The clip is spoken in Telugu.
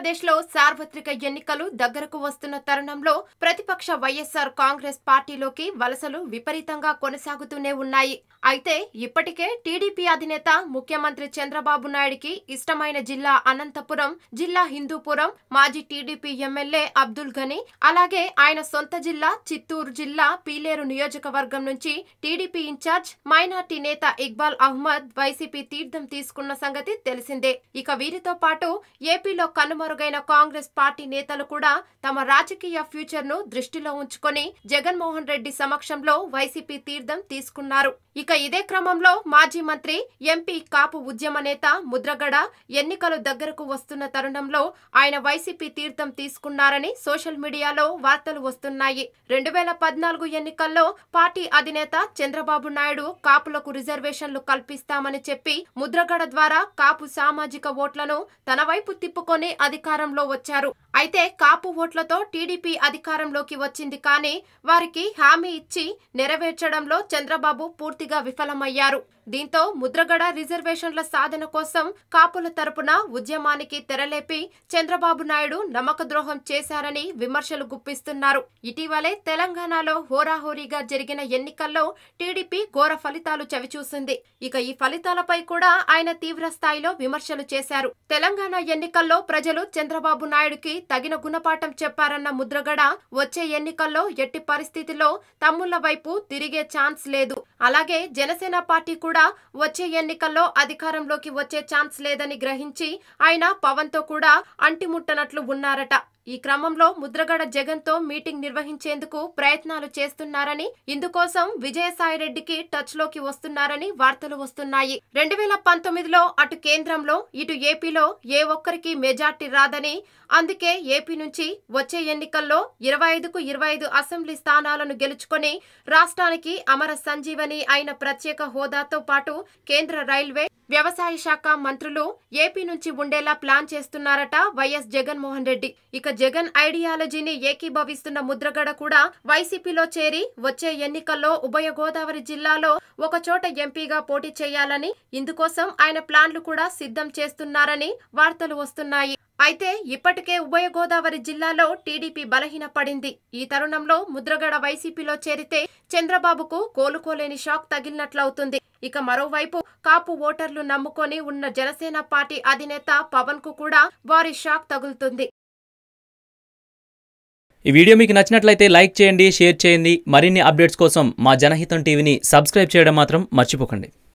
ఆంధ్రప్రదేశ్లో సార్వత్రిక ఎన్నికలు దగ్గరకు వస్తున్న తరుణంలో ప్రతిపక్ష వైఎస్సార్ కాంగ్రెస్ పార్టీలోకి వలసలు విపరీతంగా కొనసాగుతూనే ఉన్నాయి. అయితే ఇప్పటికే టీడీపీ అధినేత ముఖ్యమంత్రి చంద్రబాబు నాయుడికి ఇష్టమైన జిల్లా అనంతపురం జిల్లా హిందూపురం మాజీ టీడీపీ ఎమ్మెల్యే అబ్దుల్ గని అలాగే ఆయన సొంత జిల్లా చిత్తూరు జిల్లా పీలేరు నియోజకవర్గం నుంచి టీడీపీ ఇన్ఛార్జ్ మైనార్టీ నేత ఇక్బాల్ అహ్మద్ వైసీపీ తీర్థం తీసుకున్న సంగతి తెలిసిందే. ఇక వీరితో పాటు ఏపీలో కనుమరుగైన కాంగ్రెస్ పార్టీ నేతలు కూడా తమ రాజకీయ ఫ్యూచర్ను దృష్టిలో ఉంచుకొని జగన్మోహన్ రెడ్డి సమక్షంలో వైసీపీ తీర్థం తీసుకున్నారు. ఇక ఇదే క్రమంలో మాజీ మంత్రి ఎంపీ కాపు ఉద్యమ నేత ముద్రగడ ఎన్నికలు దగ్గరకు వస్తున్న తరుణంలో ఆయన వైసీపీ తీర్థం తీసుకున్నారని సోషల్ మీడియాలో వార్తలు వస్తున్నాయి. రెండు వేల పద్నాలుగు ఎన్నికల్లో పార్టీ అధినేత చంద్రబాబు నాయుడు కాపులకు రిజర్వేషన్లు కల్పిస్తామని చెప్పి ముద్రగడ ద్వారా కాపు సామాజిక ఓట్లను తన వైపు తిప్పుకొని అధికారంలో వచ్చారు. అయితే కాపు ఓట్లతో టీడీపీ అధికారంలోకి వచ్చింది కానీ వారికి హామీ ఇచ్చి నెరవేర్చడంలో చంద్రబాబు పూర్తిగా విఫలమయ్యారు. దీంతో ముద్రగడ రిజర్వేషన్ల సాధన కోసం కాపుల తరపున ఉద్యమానికి తెరలేపి చంద్రబాబు నాయుడు నమ్మకద్రోహం చేశారని విమర్శలు గుప్పిస్తున్నారు. ఇటీవలే తెలంగాణలో హోరాహోరీగా జరిగిన ఎన్నికల్లో టీడీపీ ఘోర ఫలితాలు చవిచూసింది. ఇక ఈ ఫలితాలపై కూడా ఆయన తీవ్ర స్థాయిలో విమర్శలు చేశారు. తెలంగాణ ఎన్నికల్లో ప్రజలు చంద్రబాబు నాయుడుకి తగిన గుణపాఠం చెప్పారన్న ముద్రగడ వచ్చే ఎన్నికల్లో ఎట్టి పరిస్థితిలో తమ్ముళ్ళ వైపు తిరిగే ఛాన్స్ లేదు. అలాగే జనసేన పార్టీ కూడా వచ్చే ఎన్నికల్లో అధికారంలోకి వచ్చే ఛాన్స్ లేదని గ్రహించి ఆయన పవన్తో కూడా అంటిముట్టనట్లు ఉన్నారట. ఈ క్రమంలో ముద్రగడ జగన్తో మీటింగ్ నిర్వహించేందుకు ప్రయత్నాలు చేస్తున్నారని ఇందుకోసం విజయసాయిరెడ్డికి టచ్లోకి వస్తున్నారని వార్తలు వస్తున్నాయి. రెండు వేల పంతొమ్మిదిలో అటు కేంద్రంలో ఇటు ఏపీలో ఏ ఒక్కరికి మెజార్టీ రాదని అందుకే ఏపీ నుంచి వచ్చే ఎన్నికల్లో ఇరవై ఐదుకు ఇరవై ఐదు అసెంబ్లీ స్థానాలను గెలుచుకొని రాష్ట్రానికి అమర సంజీవని అయిన ప్రత్యేక హోదాతో పాటు కేంద్ర రైల్వే వ్యవసాయ శాఖ మంత్రులు ఏపీ నుంచి ఉండేలా ప్లాన్ చేస్తున్నారట వైఎస్ జగన్మోహన్ రెడ్డి. ఇక జగన్ ఐడియాలజీని ఏకీభవిస్తున్న ముద్రగడ కూడా వైసీపీలో చేరి వచ్చే ఎన్నికల్లో ఉభయ గోదావరి జిల్లాలో ఒకచోట ఎంపీగా పోటీ చేయాలని ఇందుకోసం ఆయన ప్లాన్లు కూడా సిద్ధం చేస్తున్నారని వార్తలు వస్తున్నాయి. అయితే ఇప్పటికే ఉభయ గోదావరి జిల్లాలో టీడీపీ బలహీనపడింది. ఈ తరుణంలో ముద్రగడ వైసీపీలో చేరితే చంద్రబాబుకు కోలుకోలేని షాక్ తగిలినట్లవుతుంది. ఇక మరోవైపు కాపు ఓటర్లు నమ్ముకొని ఉన్న జనసేన పార్టీ అధినేత పవన్కు కూడా వారి షాక్ తగులుతుంది. ఈ వీడియో మీకు నచ్చినట్లయితే లైక్ చేయండి షేర్ చేయండి. మరిన్ని అప్డేట్స్ కోసం మా జనహితం టీవీని సబ్స్క్రైబ్ చేయడం మాత్రం మర్చిపోకండి.